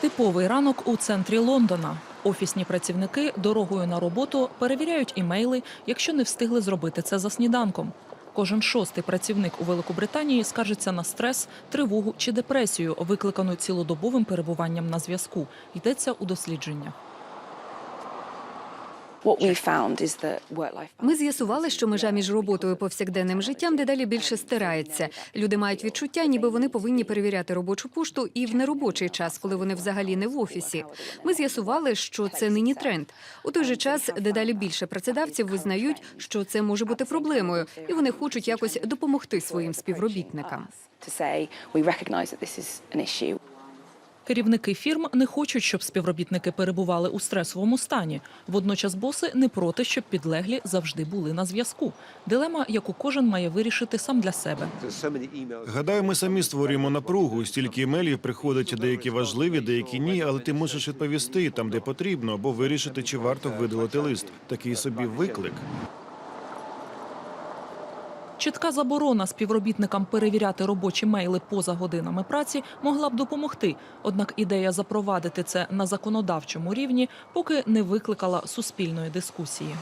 Типовий ранок у центрі Лондона. Офісні працівники дорогою на роботу перевіряють імейли, якщо не встигли зробити це за сніданком. Кожен шостий працівник у Великобританії скаржиться на стрес, тривогу чи депресію, викликану цілодобовим перебуванням на зв'язку. Йдеться у дослідженнях. Ми з'ясували, що межа між роботою і повсякденним життям дедалі більше стирається. Люди мають відчуття, ніби вони повинні перевіряти робочу пошту і в неробочий час, коли вони взагалі не в офісі. Ми з'ясували, що це нині тренд. У той же час дедалі більше працедавців визнають, що це може бути проблемою, і вони хочуть якось допомогти своїм співробітникам. Керівники фірм не хочуть, щоб співробітники перебували у стресовому стані. Водночас боси не проти, щоб підлеглі завжди були на зв'язку. Дилема, яку кожен має вирішити сам для себе. Гадаю, ми самі створюємо напругу. Стільки емейлів приходить, деякі важливі, деякі ні, але ти мусиш відповісти там, де потрібно, або вирішити, чи варто видалити лист. Такий собі виклик. Чітка заборона співробітникам перевіряти робочі мейли поза годинами праці могла б допомогти. Однак ідея запровадити це на законодавчому рівні поки не викликала суспільної дискусії.